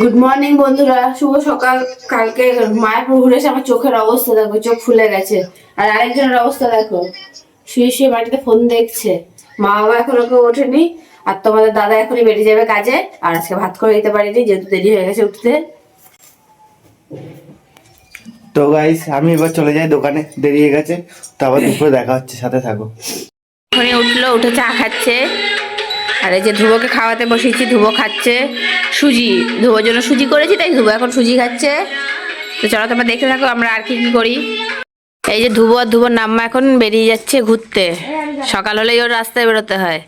Good morning বন্ধুরা। শুভ সকাল। কালকে মায়ের পুকুরে এসে আমার চোখের অবস্থা দেখো চোখ ফুলে গেছে। আর আরেকজনের অবস্থা দেখো শুয়ে শুয়ে বাড়িতে ফোন দেখছে। মা বাবা এখনও কেউ ওঠেনি আর তোমাদের দাদা এখনই বেরিয়ে যাবে কাজে। আর আজকে ভাত করে দিতে পারিনি যেহেতু দেরি হয়ে গেছে উঠতে। তো গাইস আমি এবার চলে যাই দোকানে দেরি হয়ে গেছে। তো আবার দুপুরে দেখা হচ্ছে সাথে থাকো। উঠল উঠে চা খাচ্ছে। আর এই যে ধ্রুবকে খাওয়াতে বসেছি ধ্রুব খাচ্ছে সুজি। ধ্রুবর জন্য সুজি করেছি তাই ধ্রুব এখন সুজি খাচ্ছে। তো চলো তোমরা দেখতে থাকো আমরা আর কি কি করি। এই যে ধ্রুব আর ধ্রুবর নাম্মা এখন বেরিয়ে যাচ্ছে ঘুরতে। সকাল হলেই ওর রাস্তায় বেরোতে হয়।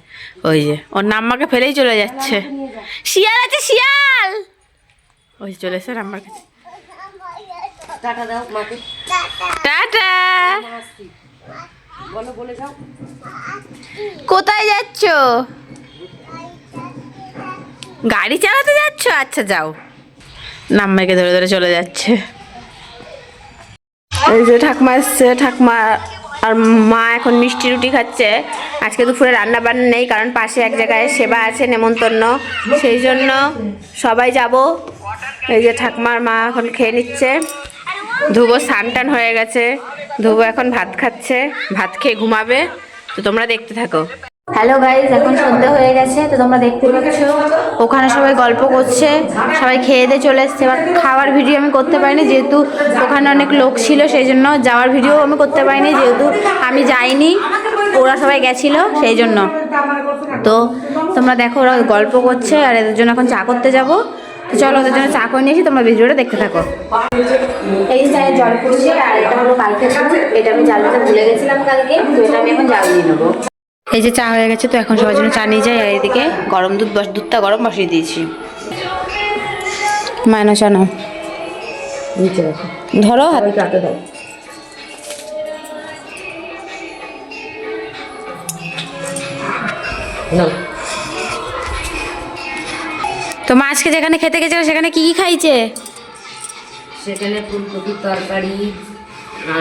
ওই যে ওর নাম্মাকে ফেলেই চলে যাচ্ছে। শিয়াল আছে শিয়াল! ওই চলে এসে নাম্বার কাছে। টাটা কোথায় যাচ্ছ? গাড়ি চালাতে যাচ্ছ? আচ্ছা যাও। নাম্মাকে ধরে ধরে চলে যাচ্ছে। এই যে ঠাকমা এসছে। ঠাকমা আর মা এখন মিষ্টি রুটি খাচ্ছে। আজকে দুপুরে রান্না বান্না নেই, কারণ পাশে এক জায়গায় সেবা আছে, নেমন্তন্ন। সেই জন্য সবাই যাব। এই যে ঠাকমার মা এখন খেয়ে নিচ্ছে। ধুবো স্নান টান হয়ে গেছে। ধুবো এখন ভাত খাচ্ছে। ভাত খেয়ে ঘুমাবে। তো তোমরা দেখতে থাকো। হ্যালো গাইজ এখন সন্ধ্যা হয়ে গেছে, তো তোমরা দেখতে পাচ্ছ, ওখানে সবাই গল্প করছে, সবাই খেয়ে দিয়ে চলে এসছে। এবার খাওয়ার ভিডিও আমি করতে পারিনি, যেহেতু ওখানে অনেক লোক ছিল, সেই জন্য যাওয়ার ভিডিও আমি করতে পারিনি, যেহেতু আমি যাইনি, ওরা সবাই গেছিল, সেই জন্য। তো তোমরা দেখো, ওরা গল্প করছে, আর এদের জন্য এখন চা করতে যাব। তো চলো, ওদের জন্য চা করে নিয়েছি তোমরা ভিডিওটা দেখতে থাকো। এই চায়ের জল পড়ছে আর এটা হলো কালকে এটা আমি জাল দিতে ভুলে গেছিলাম কালকে, তো এটা আমি এখন জাল দিয়ে নেব। এই যে চা হয়ে গেছে তো এখন সবার জন্য চা নিয়ে যাই আর এদিকে গরম দুধ বস দুধটা গরম বসিয়ে দিয়েছি। মায়না চা নাও ধরো হাত। তো মা আজকে যেখানে খেতে গেছিল সেখানে কি কি খাইছে? সেখানে ফুলকপির তরকারি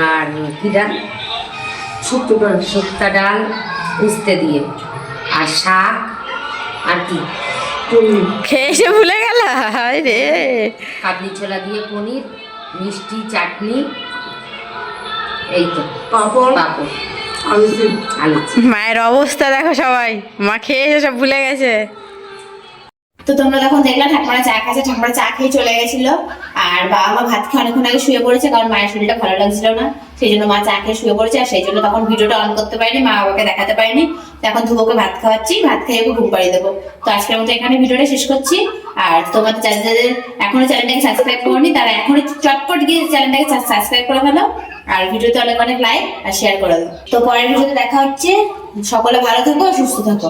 আর কি ডাল? শুক্তো ডাল শুক্তা ডাল উস্তে দিয়ে। আর শাক আর কি? খেয়ে এসে ভুলে গেল? হায় রে। কাবলি ছোলা দিয়ে পনির মিষ্টি চাটনি এই তো। পাঁপড় পাঁপড়। আলু মায়ের অবস্থা দেখো সবাই। মা খেয়ে এসে সব ভুলে গেছে। তো তোমরা যখন দেখলে ঠাকুমারা চা খাচ্ছে, ঠাকুমারা চা খেয়ে চলে গেছিল। আর বাবা মা ভাত খেয়ে অনেকক্ষণ আগে শুয়ে পড়েছে, কারণ মায়ের শরীরটা ভালো লাগছিল না। সেই জন্য মা চা খেয়ে শুয়ে পড়েছে, আর সেই জন্য তখন ভিডিওটা অন করতে পারিনি, মা বাবাকে দেখাতে পারিনি। এখন ধুবোকে ভাত খাওয়াচ্ছি, ভাত খেয়ে ওকে ঘুম পাড়িয়ে দেবো। তো আজকের মতো এখানে ভিডিওটা শেষ করছি। আর তোমাদের যাদের যাদের এখনও চ্যানেলটাকে সাবস্ক্রাইব করনি, তারা এখনই চটপট গিয়ে চ্যানেলটাকে সাবস্ক্রাইব করে ফেলো। আর ভিডিওতে অনেক অনেক লাইক আর শেয়ার করে দাও। তো পরের ভিডিওতে দেখা হচ্ছে। সকলে ভালো থাকো, সুস্থ থাকো।